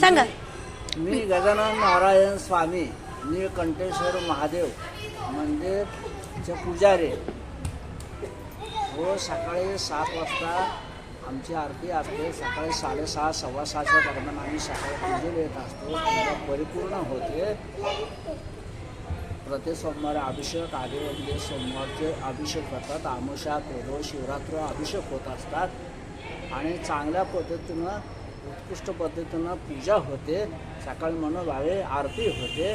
सांगा. मी गजानन नारायण स्वामी निळकंठेश्वर महादेव मंदिरचे पुजारी. रोज सकाळी सात वाजता आमची आरती असते. सकाळी साडेसहा सव्वा सहाच्या दरम्यान आम्ही सकाळी पूजेला येत असतो. पूजा परिपूर्ण होते. प्रति सोमवारी अभिषेक आदिवंदे म्हणजे सोमवारचे अभिषेक करतात. आमुषा पेरो शिवरात्र अभिषेक होत असतात. आणि चांगल्या पद्धतीनं उत्कृष्ट पद्धतीनं पूजा होते सकाळी मनोभावे आरती होते.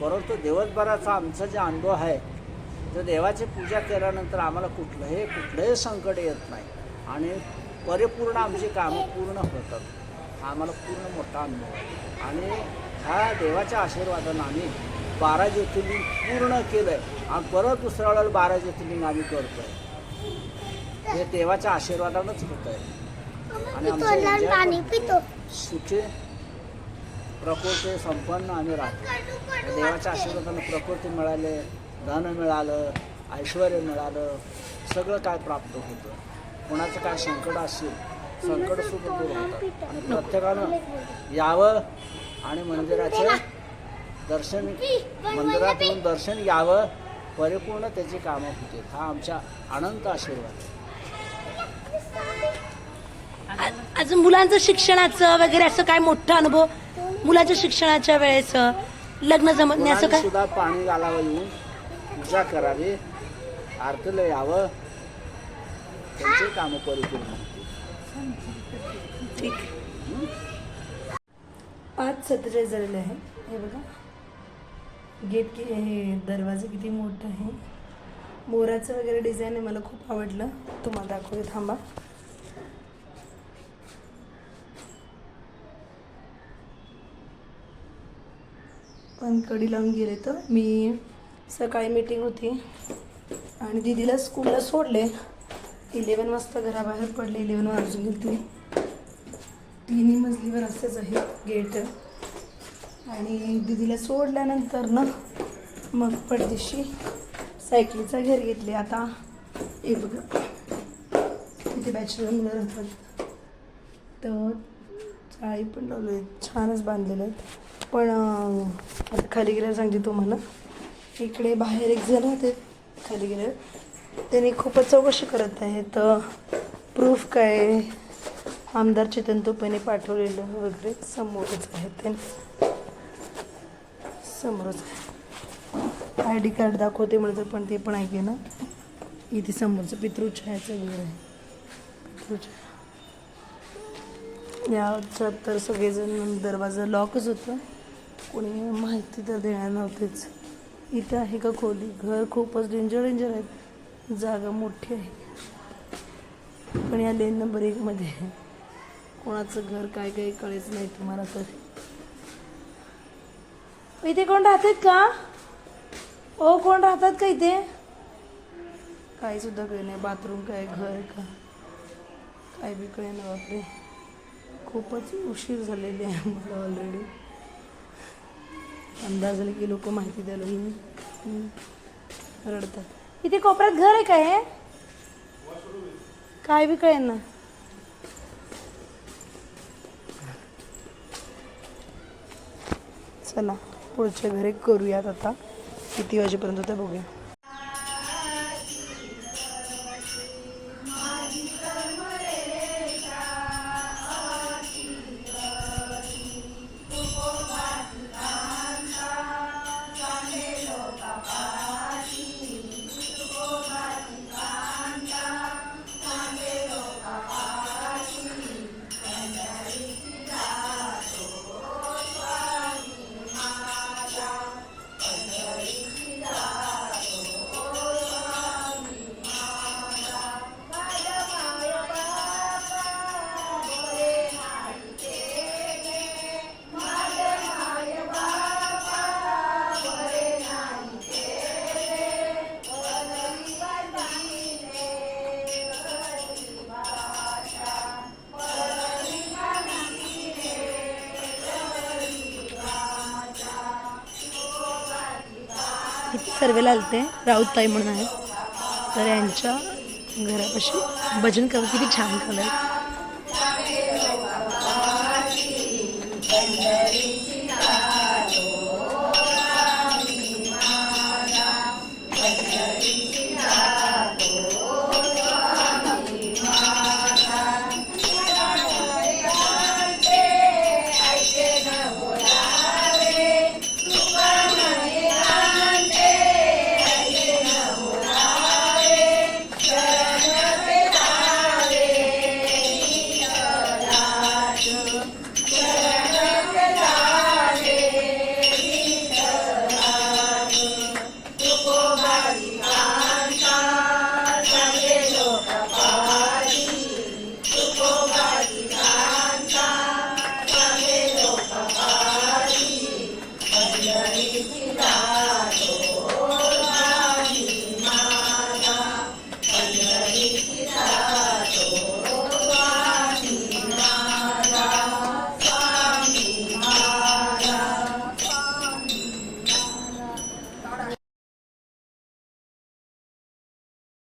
परंतु दिवसभराचा आमचा जे अनुभव आहे तर देवाची पूजा केल्यानंतर आम्हाला कुठलंही कुठलंही संकट येत नाही. आणि परिपूर्ण आमची कामं पूर्ण होतात. हा आम्हाला पूर्ण मोठा अनुभव आहे. आणि ह्या देवाच्या आशीर्वादानं आम्ही बारा ज्योतिर्लिंग पूर्ण केलं आहे आणि परत दुसऱ्या वेळेला बारा ज्योतिर्लिंग आम्ही करतो आहे हे देवाच्या आशीर्वादानंच होत आहे आणि आमच्या पितो सुखी प्रकृती संपन्न आम्ही राहतो. देवाच्या आशीर्वादानं प्रकृती मिळाले धन मिळालं ऐश्वर मिळालं सगळं काय प्राप्त होतं. कोणाचं काय संकट असेल संकट सुद्धा दूर होतं. आणि प्रत्येकानं यावं आणि मंदिराचे दर्शन मंदिरात येऊन दर्शन यावं परिपूर्ण त्याची कामं होतील. हा आमचा अनंत आशीर्वाद अजून मुलांचं शिक्षणाचं वगैरे असं काय मोठा अनुभव? मुलाच्या शिक्षणाच्या वेळेस लग्न जमत नाही असं काय? सुद्धा पाणी घालावं येऊन पूजा करावी. आरतीला यावं. त्यांची कामं परिपूर्ण होतील ठीक. पाच सत्तेचाळीस झालेले आहे हे बघा. गेट कि हे दरवाजा किती मोठा आहे. मोराचं वगैरे डिझाईन आहे. मला खूप आवडलं. तुम्हाला दाखवते. थांबा. पण कडी लावून गेले तर मी सकाळी मीटिंग होती. आणि दिदीला स्कूलला सोडले. इलेवन वाजता घराबाहेर पडले. इलेवन वाजून गेली तिन्ही मजलीवर असंच आहे गेट आणि दिदीला सोडल्यानंतर ना मग पडदेशी सायकलीचा घेर घेतले. आता हे बघा. तिथे बॅचलर मुलं राहतात. तर चाळी पण लावले छानच बांधलेलं आहेत. पण आता खाली गेल्यावर सांगते तुम्हाला. इकडे बाहेर एक जण होते खाली गेल्यावर. त्यांनी खूपच चौकशी करत आहे तर प्रूफ काय? आमदार चेतन तुपेने पाठवलेलं वगैरे समोरच आहे ते. समोरच आहे. आय डी कार्ड दाखवते म्हणत पण ते पण ऐके ना. इथे समोरचं पितृछायाचं घर आहे. पितृछाया. याच्यात तर सगळेजण दरवाजा लॉकच होतं. कोणी माहिती तर देणार नव्हतीच. इथं आहे का खोली? घर खूपच डेंजर डेंजर आहे. जागा मोठी आहे. पण या लेन नंबर एकमध्ये कोणाचं घर काय काय कळेच नाही तुम्हाला तर. इथे कोण राहतात का? ओ कोण राहतात का इथे? काही सुद्धा कळे नाही. बाथरूम काय घर का? काय बी कळे ना बापरे. खूपच उशीर झालेली आहे मला ऑलरेडी अंदाज आले की लोक माहिती द्यायला हम्म, रडतात. इथे कोपऱ्यात घर आहे काय हे? काय बी कळेल ना. चला पुढच्या घरी करूयात आता. किती वाजेपर्यंत ते बघूया. इथे सर्वेला आलते राऊत ताई म्हणून आहे तर यांच्या घरापाशी भजन करत किती छान कलर